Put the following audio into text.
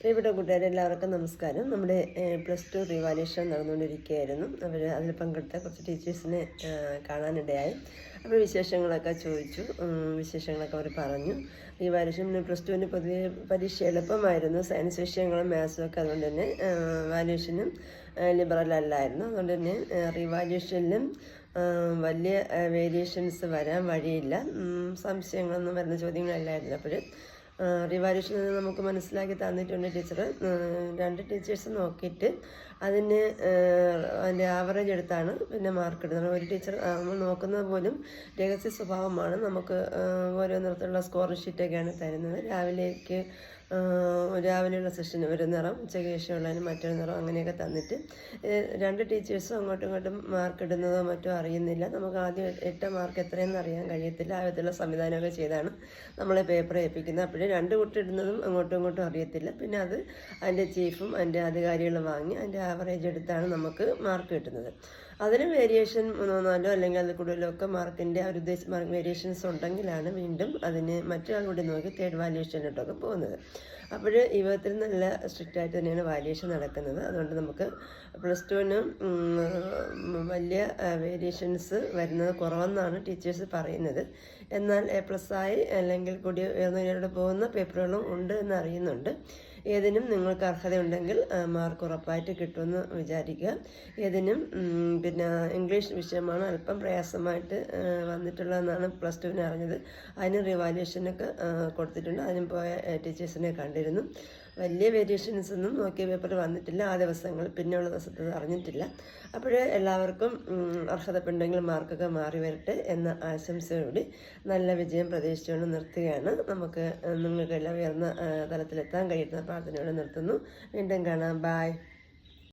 പ്രിയപ്പെട്ട കൂട്ടുകാരെ എല്ലാവർക്കും നമസ്കാരം. നമ്മുടെ പ്ലസ് ടു റിവാലുവേഷൻ നടന്നുകൊണ്ടിരിക്കുകയായിരുന്നു. അവർ അതിൽ പങ്കെടുത്ത കുറച്ച് ടീച്ചേഴ്സിനെ കാണാനിടയായി. അപ്പോൾ വിശേഷങ്ങളൊക്കെ ചോദിച്ചു. വിശേഷങ്ങളൊക്കെ അവർ പറഞ്ഞു. റിവാലുവേഷൻ പ്ലസ് ടുവിന് പൊതുവെ പരീക്ഷ എളുപ്പമായിരുന്നു. സയൻസ് വിഷയങ്ങളും മാത്സും ഒക്കെ അതുകൊണ്ട് തന്നെ വാല്യൂഷനും ലിബറൽ അല്ലായിരുന്നു. അതുകൊണ്ട് തന്നെ റിവാലുവേഷനിലും വലിയ വേരിയേഷൻസ് വരാൻ വഴിയില്ല. സംശയങ്ങളൊന്നും വരുന്ന ചോദ്യങ്ങളല്ലായിരുന്നു. അപ്പോൾ റിവാലുവേഷൻ നമുക്ക് മനസ്സിലാക്കി തന്നിട്ടുണ്ട് ടീച്ചർ രണ്ട് ടീച്ചേഴ്സ് നോക്കിയിട്ട് അതിന് അതിന്റെ ആവറേജ് എടുത്താണ് പിന്നെ മാർക്ക് ഇടുന്നത് ഒരു ടീച്ചർ നമ്മൾ നോക്കുന്നത് പോലും രഹസ്യ സ്വഭാവമാണ്. നമുക്ക് ഓരോ നിറത്തിലുള്ള സ്കോർ ഷീറ്റൊക്കെയാണ് തരുന്നത്. രാവിലേക്ക് രാവിലെയുള്ള സെഷന് ഒരു നിറം ഉച്ചയ്ക്ക് ശേഷമുള്ളതിന് മറ്റൊരു നിറം അങ്ങനെയൊക്കെ തന്നിട്ട് രണ്ട് ടീച്ചേഴ്സും അങ്ങോട്ടും ഇങ്ങോട്ടും മാർക്ക് ഇടുന്നതോ മറ്റോ അറിയുന്നില്ല. നമുക്ക് ആദ്യം ഇട്ട മാർക്ക് എത്രയെന്ന് അറിയാൻ കഴിയത്തില്ല. ആ വിധത്തിലുള്ള സംവിധാനമൊക്കെ ചെയ്താണ് നമ്മളെ പേപ്പർ ഏൽപ്പിക്കുന്നത്. അപ്പോഴും രണ്ട് കുട്ടി ഇടുന്നതും അങ്ങോട്ടും ഇങ്ങോട്ടും അറിയത്തില്ല. പിന്നെ അത് അതിന്റെ ചീഫും അതിന്റെ അധികാരികളും വാങ്ങി അതിന്റെ ആവറേജ് എടുത്താണ് നമുക്ക് മാർക്ക് കിട്ടുന്നത്. അതിന് വേരിയേഷൻ മൂന്നോ നാലോ അല്ലെങ്കിൽ അതിൽ കൂടുതലോ ഒക്കെ മാർക്കിന്റെ ഒരു ഉദ്ദേശ മാർക്ക് വേരിയേഷൻസ് ഉണ്ടെങ്കിലാണ് വീണ്ടും അതിന് മറ്റൊരാൾ കൂടി നോക്കി തേർഡ് വാല്യുവേഷനിലോട്ടൊക്കെ പോകുന്നത്. അപ്പോൾ ഈ വിധത്തിൽ നല്ല സ്ട്രിക്റ്റായിട്ട് തന്നെയാണ് വാല്യേഷൻ നടക്കുന്നത്. അതുകൊണ്ട് നമുക്ക് പ്ലസ് ടുവിന് വലിയ വേരിയേഷൻസ് വരുന്നത് കുറവെന്നാണ് ടീച്ചേഴ്സ് പറയുന്നത്. എന്നാൽ എ പ്ലസ് ആയി അല്ലെങ്കിൽ കൂടി ഉയർന്നവരോട് പോകുന്ന പേപ്പറുകളും ഉണ്ട് എന്ന് അറിയുന്നുണ്ട്. ഏതിനും നിങ്ങൾക്ക് അർഹതയുണ്ടെങ്കിൽ മാർക്ക് ഉറപ്പായിട്ട് കിട്ടുമെന്ന് വിചാരിക്കുക. ഏതിനും പിന്നെ ഇംഗ്ലീഷ് വിഷയമാണ് അല്പം പ്രയാസമായിട്ട് വന്നിട്ടുള്ളതെന്നാണ് പ്ലസ് ടുവിന് അറിഞ്ഞത്. അതിന് റിവാലുവേഷനൊക്കെ കൊടുത്തിട്ടുണ്ട്. അതിനും പോയ ടീച്ചേഴ്സിനെ കണ്ടിരുന്നു. വലിയ വേരിയേഷൻസ് ഒന്നും നോക്കിയ പേപ്പർ വന്നിട്ടില്ല. ആ ദിവസങ്ങൾ പിന്നെയുള്ള ദിവസത്തിൽ അറിഞ്ഞിട്ടില്ല. അപ്പോഴേ എല്ലാവർക്കും അർഹതപ്പെട്ടെങ്കിൽ മാർക്കൊക്കെ മാറി വരട്ടെ എന്ന ആശംസയോടെ നല്ല വിജയം പ്രതീക്ഷിച്ചുകൊണ്ട് നിർത്തുകയാണ്. നമുക്ക് നിങ്ങൾക്കെല്ലാം ഉയർന്ന തലത്തിലെത്താൻ കഴിയുന്ന പ്രാർത്ഥനയോടെ നിർത്തുന്നു. വീണ്ടും കാണാം. ബായ്